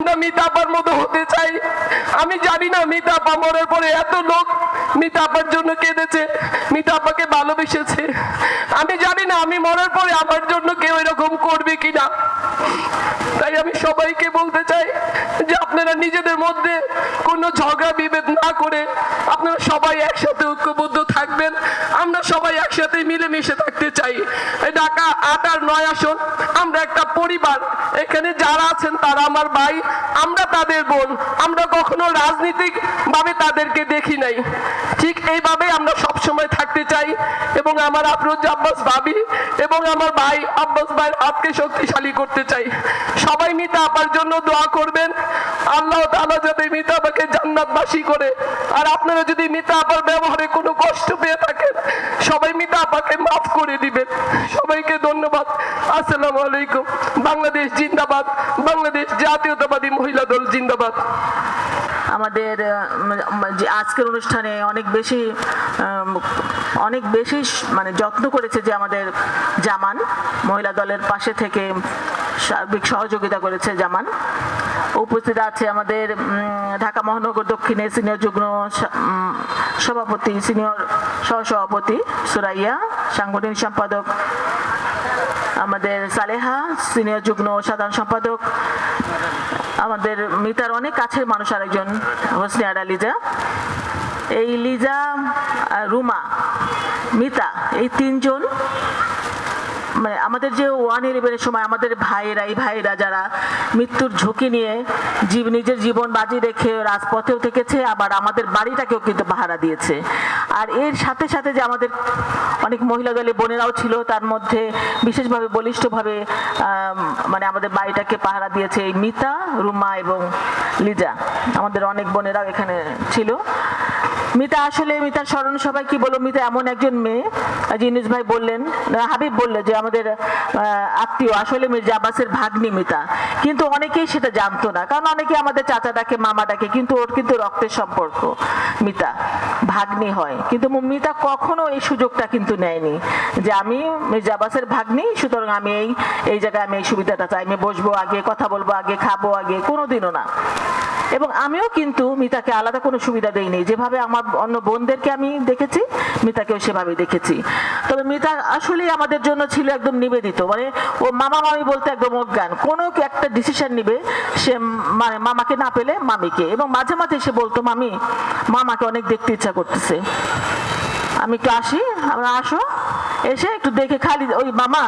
আমরা মিতাপার মতো হতে চাই। আমি জানি না মিতাপা মরার পরে এত লোক মিতাপার জন্য কেঁদেছে, মিতাপাকে ভালোবেসেছে। আমি জানি না আমি মরার পরে আমার জন্য কেউ এরকম করবে কিনা। তাই আমি সবাইকে বলতে চাই যে আপনারা নিজেদের মধ্যে কোনো ঝগড়া, বিভেদ না করে আপনারা সবাই একসাথে ঐক্যবদ্ধ থাকবেন। আমরা সবাই একসাথে মিলেমিশে থাকতে চাই। ঢাকা আট আর নয় আসন, আমরা একটা পরিবার। এখানে যারা আছেন তারা আমার ভাই আমরা তাদের বোন, আমরা কখনো রাজনীতিক ভাবে তাদেরকে দেখি নাই। ঠিক এইভাবে আমরা সব সময় থাকতে চাই এবং আমার আফরোজ আব্বাস ভাবি এবং আমার ভাই আব্বাস ভাইয়ের হাতকে শক্তিশালী করতে চাই। সবাই মিতা আপার জন্য দোয়া করবেন। আল্লাহ তাআলা যাতে মিতা আপাকে জান্নাতবাসী করে। আর আপনারা যদি মিতা আপার ব্যবহারে কোনো কষ্ট পেয়ে থাকেন, সবাই মিতা আপাকে মাফ করে দিবেন। সবাইকে ধন্যবাদ। আসসালামু আলাইকুম। বাংলাদেশ জিন্দাবাদ। বাংলাদেশ জাতীয়তাবাদী মহিলা দল জিন্দাবাদ আমাদের আজকের অনুষ্ঠানে অনেক বেশি অনেক বেশি মানে যত্ন করেছে যে আমাদের জামান, মহিলা দলের পাশে থেকে সার্বিক সহযোগিতা করেছে জামান। উপস্থিত আছে আমাদের ঢাকা মহানগর দক্ষিণে সিনিয়র যুগ্ম সভাপতি, সিনিয়র সহসভাপতি সুরাইয়া, সাংগঠনিক সম্পাদক আমাদের সালেহা, সিনিয়র যুগ্ম সাধারণ সম্পাদক, আমাদের মিতার অনেক কাছের মানুষ আরেকজন হোসনিয়ারা লিজা। এই লিজা রুমা, মিতা, এই তিনজন মানে আমাদের যে ওয়ান ইলেভেনের সময় আমাদের ভাইয়েরা, এই ভাইয়েরা যারা মৃত্যুর ঝুঁকি নিয়ে জীব, নিজের জীবন বাজি রেখে রাজপথেও থেকেছে, আবার আমাদের বাড়িটাকেও কিন্তু পাহারা দিয়েছে। আর এর সাথে সাথে যে আমাদের অনেক মহিলা দলে বোনেরাও ছিল, তার মধ্যে বিশেষভাবে, বলিষ্ঠভাবে মানে আমাদের বাড়িটাকে পাহারা দিয়েছে এই মিতা, রুমা এবং লিজা। আমাদের অনেক বোনেরাও এখানে ছিল। মিতা আসলে, মিতার স্মরণ সবাই কি বলব মিতা এমন একজন মেয়ে, আজ ইনুস ভাই বললেন হাবিব বলল যে আমাদের আত্মীয়, আসলে মির্জা আব্বাসের ভাগ্নি মিতা। কিন্তু অনেকেই সেটা জানতো না, কারণ অনেকে আমাদের চাচা ডাকে, মামা ডাকে, কিন্তু ওর কিন্তু রক্তের সম্পর্ক মিতা, ভাগ্নি হয়। কিন্তু মিতা কখনো এই সুযোগটা কিন্তু নেয়নি যে আমি মির্জা আব্বাসের ভাগ্নি, সুতরাং আমি এই এই জায়গায় আমি এই সুবিধাটা চাই। আমি বসবো আগে, কথা বলব আগে, খাব আগে, কোনোদিনও না। এবং আমিও কিন্তু মিতাকে আলাদা কোনো সুবিধা দেইনি। যেভাবে আমার অন্য বোনদেরকে আমি দেখেছি, মিতাকেও সেভাবে দেখেছি। তবে মিতা আসলে আমাদের জন্য ছিল একদম নিবেদিত। মানে ও মামা মামি বলতে একদম অজ্ঞান। কোনো একটা ডিসিশন নিবে, সে মানে মামাকে না পেলে মামিকে। এবং মাঝে মাঝে সে বলতো, মামি, মামাকে অনেক দেখতে ইচ্ছা করতেছে। আমি একটু আসি, আমরা আসো। এসে একটু দেখে খালি ওই মামা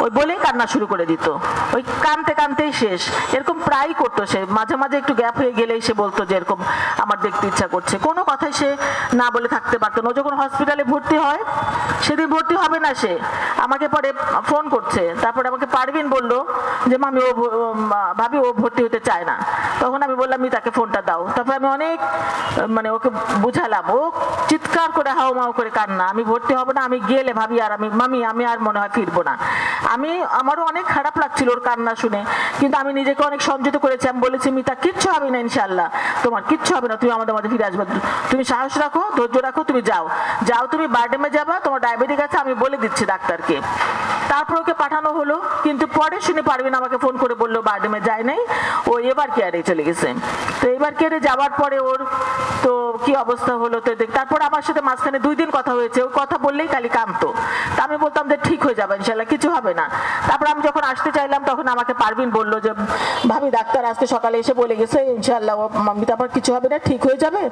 ওই বলেই কান্না শুরু করে দিত। ওই কানতে কানতেই শেষ। এরকম প্রায়ই করতো সে। মাঝে মাঝে একটু গ্যাপ হয়ে গেলেই সে বলতো যে এরকম আমার দেখতে ইচ্ছা করছে। কোনো কথাই সে না বলে থাকতে পারতো না। যখন হসপিটালে ভর্তি হয়, সেদিন ভর্তি হবে না সে। আমাকে পরে ফোন করছে। তারপরে আমাকে পারবিন বলল যে, মামি, ও ভাবি ও ভর্তি হতে চায় না। তখন আমি বললাম তাকে ফোনটা দাও। তারপরে আমি অনেক মানে ওকে বুঝালাম। ও চিৎকার করে হাও মাও করে কান্না আমি ভর্তি হব না, আমি গেলে ভাবি আর আমি, মামি, আমি আর মনে হয় ফিরবো না। আমি, আমারও অনেক খারাপ লাগছিল ওর কান্না শুনে, কিন্তু আমি নিজেকে অনেক সংযত করেছি, আমি বলেছি, মিতা, কিচ্ছু হবে না ইনশাল্লাহ তোমার কিচ্ছু হবে না, তুমি আমাদের মধ্যে ফিরে আসবে। তুমি সাহস রাখো, ধৈর্য রাখো, তুমি যাও। যাও, তুমি বার্ডেমে যাবা, তোমার ডায়াবেটিক আছে, আমি বলে দিচ্ছি ডাক্তারকে। তারপর ওকে পাঠানো হলো, কিন্তু পরে শুনে পারবেন আমাকে ফোন করে বলল, বার্ডেমে যায় নাই, ও এবার কেয়ারে চলে গেছে। তো এবার কেয়ারে যাওয়ার পরে ওর তো কি অবস্থা হলো, তো তারপর আমার সাথে মাঝখানে দুই দিন কথা হয়েছে, ও কথা বললেই খালি কামতো। তা আমি বলতাম যে, ঠিক হয়ে যাবে, ইনশাল্লাহ, কিছু হবে না। তারপর আমি যখন আসতে চাইলাম, তখন আমাকে পারবিন বলল যে, ভাবি, ডাক্তার আজকে সকালে এসে বলে গেছে, ইনশাল্লাহ মাম্মি তারপর কিছু হবে না, ঠিক হয়ে যাবে।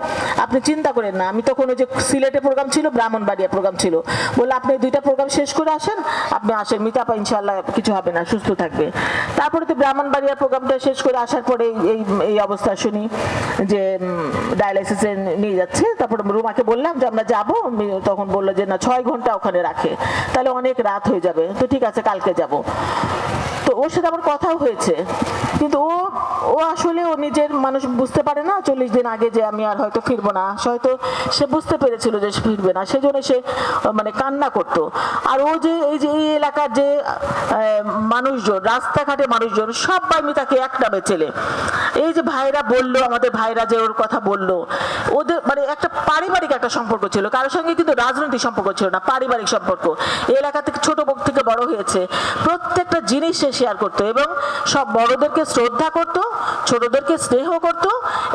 আপনি চিন্তা করেন না, আমি তখন ওই যে সিলেটে প্রোগ্রাম ছিল, ব্রাহ্মণবাড়িয়া প্রোগ্রাম ছিল। বলল, আপনি দুইটা প্রোগ্রাম শেষ করে আসেন, আপনি আসেন মিতাপা ইনশাল্লাহ কিছু হবে না, সুস্থ থাকবে। তারপরে তো ব্রাহ্মণবাড়িয়ার প্রোগ্রামটা শেষ করে আসার পরে এই এই অবস্থা শুনি যে ডায়ালাইসিসে নিয়ে যাচ্ছে। তারপরে রুমাকে বললাম যে, আমরা যাব তখন বলল যে, না, ছয় ঘণ্টা ওখানে রাখে। তাহলে অনেক রাত হয়ে যাবে। তো ঠিক আছে, কালকে যাব। তো ওর সাথে আমার কথাও হয়েছে। কিন্তু ও ও আসলে ও নিজের মানুষ বুঝতে পারে না চল্লিশ দিন আগে যে আমি আর হয়তো ফিরবো না। হয়তো, সে বুঝতে পেরেছিল যে সে ফিরবে না। সেজন্য সে মানে কান্না করতো। আর ও যে, এই যে এই এলাকার যে মানুষজন, রাস্তাঘাটে মানুষজন, সবাই আমি তাকে এক নামে চেলে এই যে ভাইরা বলল, আমাদের ভাইরা যে ওর কথা বলল, ওদের মানে একটা পারিবারিক একটা সম্পর্ক ছিল। কারোর সঙ্গে কিন্তু রাজনৈতিক সম্পর্ক ছিল না, পারিবারিক সম্পর্ক। এই এলাকা থেকে ছোট থেকে বড় হয়েছে। প্রত্যেকটা জিনিস শেয়ার করতো এবং সব বড়দেরকে শ্রদ্ধা করত, ছোটদেরকে স্নেহ করত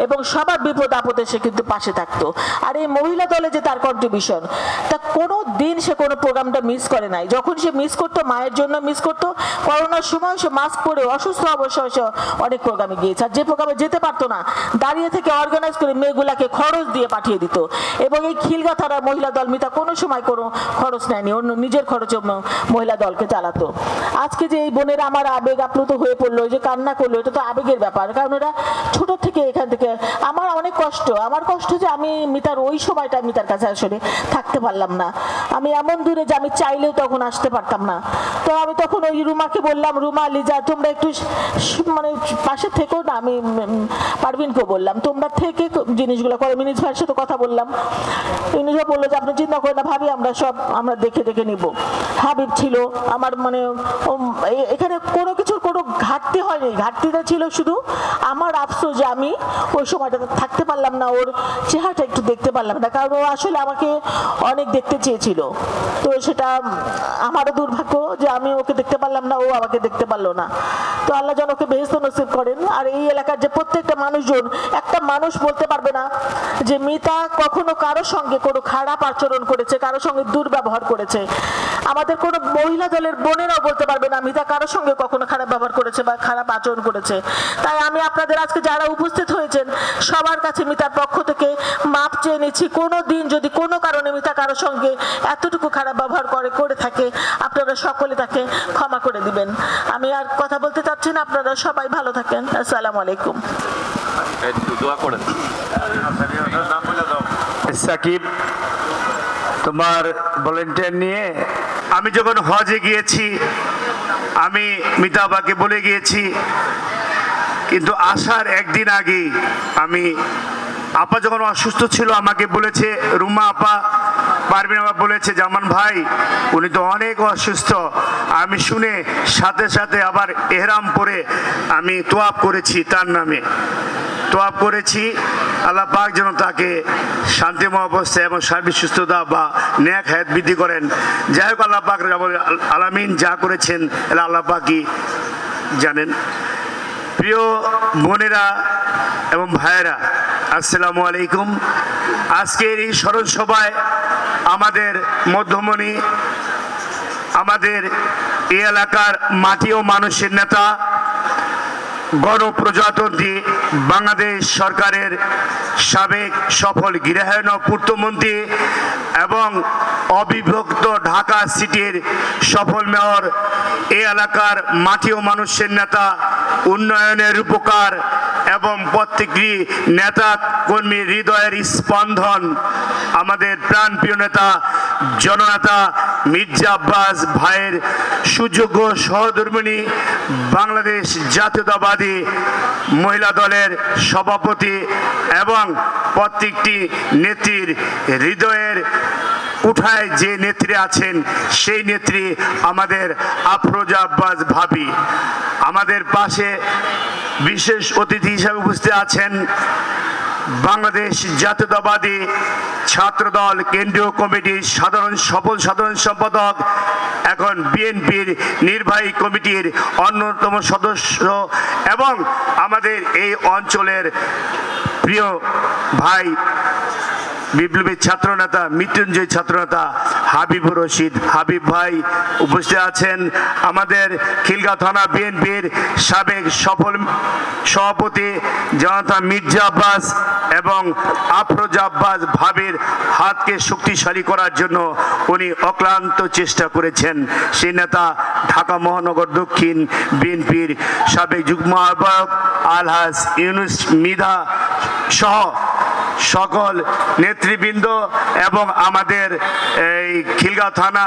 এবং সবার বিপদ আপদে সে কিন্তু পাশে থাকতো। আর এই মহিলা দলে যে তার কন্ট্রিবিউশন তা কোনো দিন সে কোনো প্রোগ্রামটা মিস করে নাই। যখন সে মিস করতো, মায়ের জন্য মিস করতো, করোনার সময় সে মাস্ক পরে অসুস্থ অবশ্যই সে অনেক প্রোগ্রামে গিয়েছে। আর যে প্রোগ্রামে যেতে পারতো না, দাঁড়িয়ে থেকে অর্গানাইজ করে মেয়েগুলাকে খরচ দিয়ে পাঠিয়ে দিত। এবং এই খিলগা থানার মহিলা দল মিতা কোনো সময় কোনো খরচ নেয়নি, অন্য নিজের খরচে মহিলা দলকে চালাতো। আজকে যে এই বোনেরা আমার আবেগ আপ্লুত হয়ে পড়ল যে কান্না করল, এটা তো আবেগের ব্যাপার। কারণ ওরা ছোট থেকে এখান থেকে, আমার অনেক কষ্ট। আমার কষ্ট যে আমি মিতার ওই সময়টা মিতার কাছে আসলে থাকতে পারলাম না। আমি এমন দূরে যে আমি চাইলেও তখন আসতে পারতাম না। তো আমি তখন ওই রুমাকে বললাম, রুমা, লিজা, তোমরা একটু মানে পাশে থেকেও না। আমি পারভিনকে বললাম, তোমরা থেকে জিনিসগুলো করে। মিনিস ভাইয়ের সাথে কথা বললাম। মিনিস ভাই বলল যে, আপনি চিন্তা করেন না, ভাবি, আমরা সব আমরা দেখে দেখে নিব। হাবিব ছিল, আমার মানে এখানে কোনো কিছুর কোনো ঘাটতি হয়নি। ঘাটতিটা ছিল শুধু আমার আফসোস যে আমি ওই সময়টাতে থাকতে পারলাম না, ওর চেহারাটা একটু দেখতে পারলাম না, কারণ ও আসলে আমাকে অনেক দেখতে চেয়েছিল। তো সেটা আমারও দুর্ভাগ্য যে আমি ওকে দেখতে পারলাম না, ও আমাকে দেখতে পারল না। তো আল্লাহ যেন ওকে বেহেস্ত নসিব করেন। আর এই এলাকার যে প্রত্যেকটা মানুষজন, একটা মানুষ বলতে পারবে না যে মিতা কখনো কারও সঙ্গে কোনো খারাপ আচরণ করেছে, কারও সঙ্গে দুর্ব্যবহার করেছে। আমাদের কোনো মহিলা দলের বোনেরাও বলতে পারবে না, মিতা কারও সঙ্গে কখনো খারাপ ব্যবহার করেছে বা খারাপ আচরণ করেছে। তাই আমি আপনাদের আজকে যারা উপস্থিত হয়েছেন সবার কাছে মিতার পক্ষ থেকে মাপ চেয়ে নিচ্ছি কোনো দিন যদি কোনো কারণে মিতা কারোর সঙ্গে এতটুকু খারাপ ব্যবহার করে করে থাকে আপনারা সকলে তাকে ক্ষমা করে দিবেন। আমি আর কথা বলতে চাচ্ছি না আপনারা সবাই ভালো থাকেন। আসসালামু আলাইকুম। দোয়া করেন। সাকিব তোমার ভলেন্টিয়ার নিয়ে আমি যখন হজে গিয়েছি আমি মিতাবাকে বলে গিয়েছি, কিন্তু আসার একদিন আগে আমি, আপা যখন অসুস্থ ছিল, আমাকে বলেছে, রুমা আপা পারবিন আপা বলেছে, জামান ভাই, উনি তো অনেক অসুস্থ। আমি শুনে সাথে সাথে আবার এহরাম পরে আমি তোয়াব করেছি তার নামে। তোয়াব করেছি আল্লাহ পাক যেন তাকে শান্তিময় অবস্থায় এবং সার্বিক সুস্থতা বা ন্যাক হায়াত বৃদ্ধি করেন। যাই হোক, আল্লাহ পাক আলামিন যা করেছেন, এটা আল্লাহ পাকই জানেন। প্রিয় বোনেরা এবং ভাইয়েরা, আসসালামু আলাইকুম। আজকের এই স্মরণ সভায় আমাদের মধ্যমণি, আমাদের এই এলাকার মাটি ও মানুষের নেতা গণপ্রজাতন্ত্রী বাংলাদেশ সরকারের সাবেক সফল গৃহায়ন ও পূর্তমন্ত্রী এবং অবিভক্ত ঢাকা সিটির সফল মেয়র এ এলাকার মাটি ও মানুষের নেতা, উন্নয়নের উপকার এবং প্রত্যেকটি নেতা কর্মীর হৃদয়ের স্পন্দন। আমাদের প্রাণপ্রিয় নেতা, জননেতা মির্জা আব্বাস ভাইয়ের সুযোগ্য সহধর্মিণী বাংলাদেশ জাতীয়তাবাদী মহিলা দলের সভাপতি এবং প্রত্যেকটি নেত্রীর হৃদয়ের উঠায় যে নেত্রী আছেন, সেই নেত্রী আমাদের আফরোজা আব্বাস ভাবি। আমাদের পাশে বিশেষ অতিথি হিসাবে উপস্থিত আছেন বাংলাদেশ জাতীয়তাবাদী ছাত্রদল কেন্দ্রীয় কমিটির সাধারণ সফল সাধারণ সম্পাদক, এখন বিএনপির নির্বাহী কমিটির অন্যতম সদস্য এবং আমাদের এই অঞ্চলের প্রিয় ভাই বিপ্লবী ছাত্রনেতা, মৃত্যুঞ্জয় ছাত্রনেতা হাবিবুর রশিদ। হাবিব ভাই উপস্থিত আছেন আমাদের খিলগা থানা বিএনপির সাবেক সফল সভাপতি জনতা মির্জা আব্বাস এবং আফরোজা আব্বাস ভাবির হাতকে শক্তিশালী করার জন্য উনি অক্লান্ত চেষ্টা করেছেন। সেই নেতা ঢাকা মহানগর দক্ষিণ বিএনপির সাবেক যুগ্ম আহ্বায়ক আলহাস ইউনুস মিধা সহ সকল নেতৃবৃন্দ এবং আমাদের এই খিলগাঁও থানা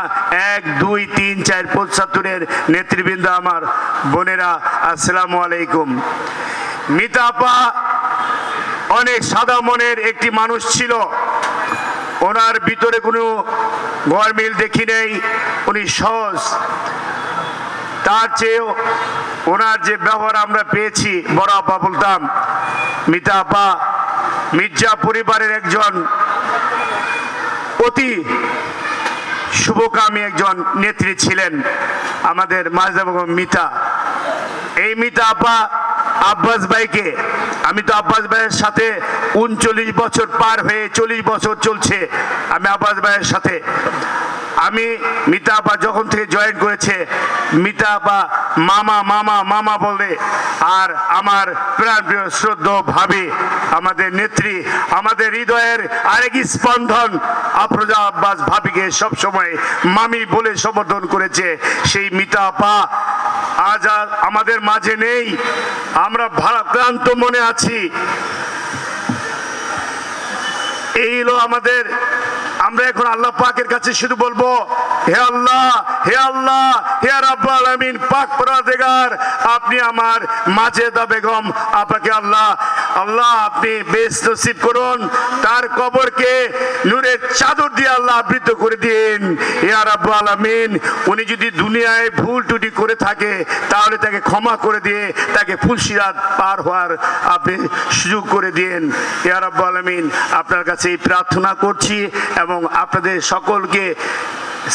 এক, দুই, তিন, চার পঁচাত্তরের নেতৃবৃন্দ আমার বোনেরা, আসসালামু আলাইকুম। মিতাপা অনেক সাদা মনের একটি মানুষ ছিল। ওনার ভিতরে কোনো গরমিল দেখি নেই, উনি সহজ। তার চেয়েও ওনার যে ব্যবহার আমরা পেয়েছি, বড় আপা বলতাম মিতা আপা মির্জা পরিবারের একজন অতি শুভকামী একজন নেত্রী ছিলেন আমাদের মাজদা মিতা। এই মিতা আপা আব্বাস ভাইকে, আমি তো আব্বাস ভাইয়ের সাথে উনচল্লিশ বছর পার হয়ে চল্লিশ বছর চলছে, আমি আব্বাস ভাইয়ের সাথে আমি মিতা আপা যখন থেকে জয়েন করেছে, মিতা আপা মামা মামা মামা বলে, আর আমার প্রাণ প্রিয় শ্রদ্ধ ভাবি, আমাদের নেত্রী, আমাদের হৃদয়ের আরেক স্পন্দন, আফরোজা আব্বাস ভাবিকে সবসময় মামি বলে সম্বোধন করেছে, সেই মিতা আপা আজ আর আমাদের মাঝে নেই, আমরা ভারাক্রান্ত মনে আছি। এই হলো আমাদের আমরা এখন আল্লাহ পাকের কাছে শুধু বলব, হে আল্লাহ হে আল্লাহ, হে রাব্বাল পাক পরাদেগার আপনি আমার মাজেদা বেগম, আপনাকে আল্লাহ আল্লাহ আপনি বেশ নসিব করুন, তার কবরকে নূরের চাদর দিয়ে আল্লাহ আবৃত করে দিন। হে রাব্বাল আমিন উনি যদি দুনিয়ায় ভুল টুটি করে থাকে, তাহলে তাকে ক্ষমা করে দিয়ে, তাকে ফুলসিরাত পার হওয়ার আপনি সুযোগ করে দিন। হে রাব্বাল আমিন আপনার কাছে এই প্রার্থনা করছি এবং আপনাদের সকলকে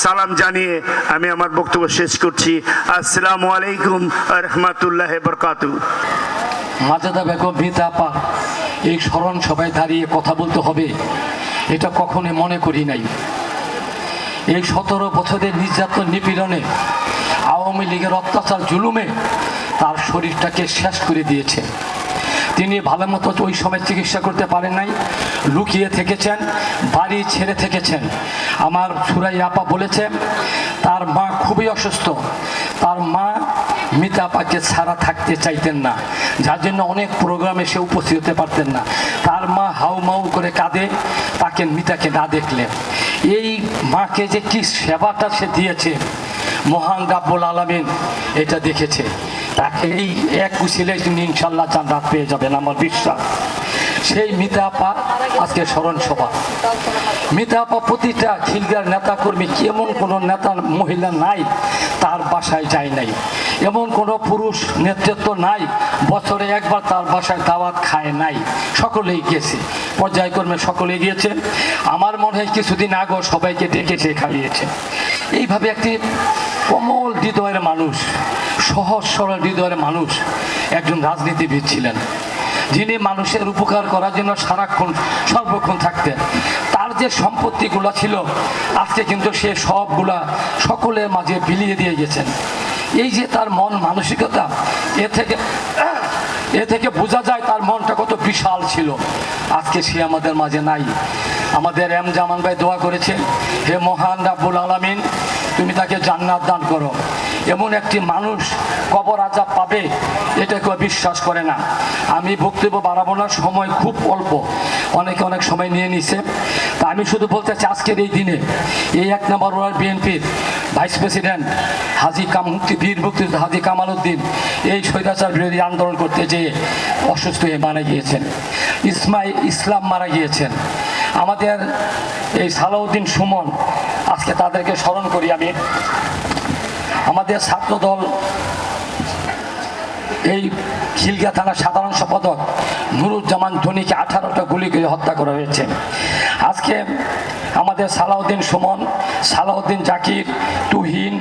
সালাম জানিয়ে আমি আমার বক্তব্য শেষ করছি। আসসালামু আলাইকুম রহমতুল্লাহ বরকাতু মাজেদা বেগম মিতা আপা, এই স্মরণ সবাই দাঁড়িয়ে কথা বলতে হবে। এটা কখনো মনে করি নাই। এই সতেরো বছরের নির্যাতন নিপীড়নে আওয়ামী লীগের অত্যাচার জুলুমে তার শরীরটাকে শেষ করে দিয়েছে। তিনি ভালো মতো ওই সময় চিকিৎসা করতে পারেন নাই, লুকিয়ে থেকেছেন, বাড়ি ছেড়ে থেকেছেন। আমার সুরাই আপা বলেছে, তার মা খুবই অসুস্থ। তার মা মিতা আপাকে ছাড়া থাকতে চাইতেন না। যার জন্য অনেক প্রোগ্রামে সে উপস্থিত হতে পারতেন না। তার মা হাউ মাউ করে কাঁদে, তাকে মিতাকে না দেখলে। এই মাকে যে কি সেবাটা সে দিয়েছে, মহান রাব্বুল আলমিন, এটা দেখেছে। এই এক উচিলে তিনি ইনশাল্লাহ জান্নাত পেয়ে যাবেন, আমার বিশ্বাস। সেই মিতা আপা আজকে স্মরণ সভা। মিতা আপা প্রতিটা নেতা কর্মী এমন কোনো নেতা মহিলা নাই, তার বাসায় যায় নাই। এমন কোনো পুরুষ নেতৃত্ব নাই, বছরে একবার তার বাসায় দাওয়াত খায় নাই। সকলেই গেছে। পর্যায়ক্রমে সকলেই গিয়েছে। আমার মনে হয় কিছুদিন আগেও সবাইকে ডেকেছে, খাইয়েছে। এইভাবে একটি কোমল হৃদয়ের মানুষ সহজ সরল হৃদয়ের মানুষ একজন রাজনীতিবিদ ছিলেন। যিনি মানুষের উপকার করার জন্য সারাক্ষণ সর্বক্ষণ থাকতেন। তার যে সম্পত্তিগুলো ছিল, আজকে কিন্তু সে সবগুলা সকলের মাঝে বিলিয়ে দিয়ে গেছেন। এই যে তার মন মানসিকতা, এ থেকে এ থেকে বোঝা যায় তার মনটা কত বিশাল ছিল। আজকে সে আমাদের মাঝে নাই। আমাদের এম জামান ভাই দোয়া করেছে, হে মহান রাব্বুল আলামিন তুমি তাকে জান্নাত দান করো। এমন একটি মানুষ কবর আজাব পাবে, এটা কেউ বিশ্বাস করে না। আমি বক্তব্য বাড়াবো না, সময় খুব অল্প। অনেকে অনেক সময় নিয়ে নিছে। তা আমি শুধু বলতে চাই আজকের এই দিনে এই এক নম্বর ওয়ার্ড বিএনপির ভাইস প্রেসিডেন্ট হাজি কাম মুক্তি বীর মুক্তি হাজি কামাল উদ্দিন এই স্বৈরাচার বিরোধী আন্দোলন করতে যেয়ে অসুস্থ হয়ে মারা গিয়েছেন। ইসমাই ইসলাম মারা গিয়েছেন। আমাদের এই সালাউদ্দিন সুমন আজকে তাদেরকে স্মরণ করি আমি। আমাদের ছাত্রদল এই খিলগা থানার সাধারণ সম্পাদক নুরুজ্জামান ধনীকে আঠারোটা গুলি করে হত্যা করা হয়েছে। আজকে আমাদের সালাউদ্দিন সুমন, সালাউদ্দিন জাকির, তুহিন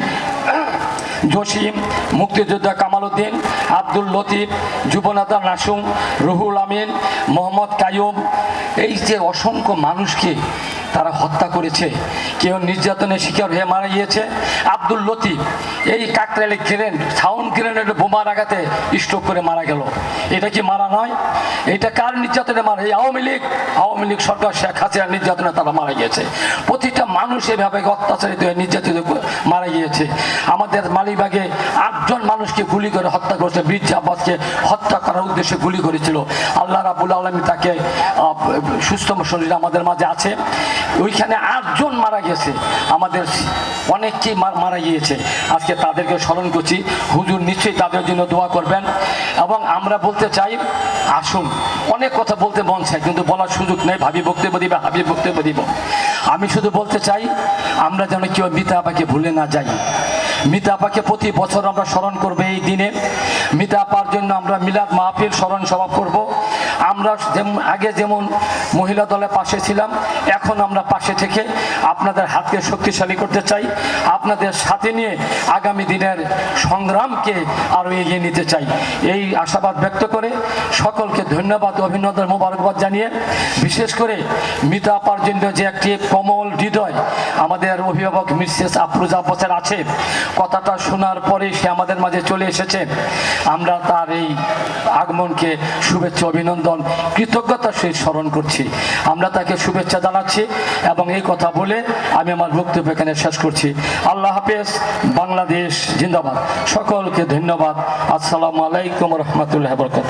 জসিম, মুক্তিযোদ্ধা কামাল উদ্দিন আব্দুল লতিফ যুবনেতা নাসুম, রুহুল আমিন, মোহাম্মদ কায়ুম এই যে অসংখ্য মানুষকে তারা হত্যা করেছে, কেউ নির্যাতনের শিকার হয়ে মারা গিয়েছে। আব্দুল লতিফ, এই কাকরাইলে গ্রেন সাউন্ড গ্রেনেড বোমার আঘাতে স্ট্রোক করে মারা গেল। এটা কি মারা নয়? এটা কার নির্যাতনে মারা? এই আওয়ামী লীগ? আওয়ামী লীগ সরকার শেখ হাসিনার নির্যাতনে তারা মারা গিয়েছে। প্রতিটা মানুষ এভাবে অত্যাচারিত হয়ে নির্যাতিত মারা গিয়েছে। আমাদের মালিবাগে আটজন মানুষকে গুলি করে হত্যা করেছে। বীর আব্বাসকে হত্যা করার উদ্দেশ্যে গুলি করেছিল। আল্লাহ রাবুল আলমী তাকে সুস্থ শরীর আমাদের মাঝে আছে। ওইখানে আটজন মারা গেছে। আমাদের অনেককেই মারা গিয়েছে। আজকে তাদেরকে স্মরণ করছি। হুজুর নিশ্চয়ই তাদের জন্য দোয়া করবেন। এবং আমরা বলতে চাই, আসুন, অনেক কথা বলতে মন চাই কিন্তু বলার সুযোগ নেই। ভাবি বক্তব্য দিবে ভাবি বক্তব্য দিব। আমি শুধু বলতে চাই, আমরা যেন কেউ মিতা আপাকে ভুলে না যাই। মিতা আপাকে প্রতি বছর আমরা স্মরণ করব এই দিনে। মিতা আপার জন্য আমরা মিলাদ মাহফিল স্মরণ সভা করব। আমরা যেমন আগে যেমন মহিলা দলের পাশে ছিলাম, এখন আমরা পাশে থেকে আপনাদের হাতকে শক্তিশালী করতে চাই। আপনাদের সাথে নিয়ে আগামী দিনের সংগ্রামকে আরও এগিয়ে নিতে চাই। এই আশাবাদ ব্যক্ত করে সকলকে ধন্যবাদ, অভিনন্দন, মোবারকবাদ জানিয়ে বিশেষ করে মিতা জন্য যে একটি কমল হৃদয় আমাদের অভিভাবক মিসেস আফরোজা বসের আছে কথাটা শোনার পরে সে আমাদের মাঝে চলে এসেছে। আমরা তার এই আগমনকে শুভেচ্ছা, অভিনন্দন কৃতজ্ঞতার সহিত স্মরণ করছি। আমরা তাকে শুভেচ্ছা জানাচ্ছি এবং এই কথা বলে আমি আমার বক্তব্য এখানে শেষ করছি। আল্লাহ হাফেজ, বাংলাদেশ জিন্দাবাদ। সকলকে ধন্যবাদ। আসসালামু আলাইকুম রহমতুল্লাহ বরকত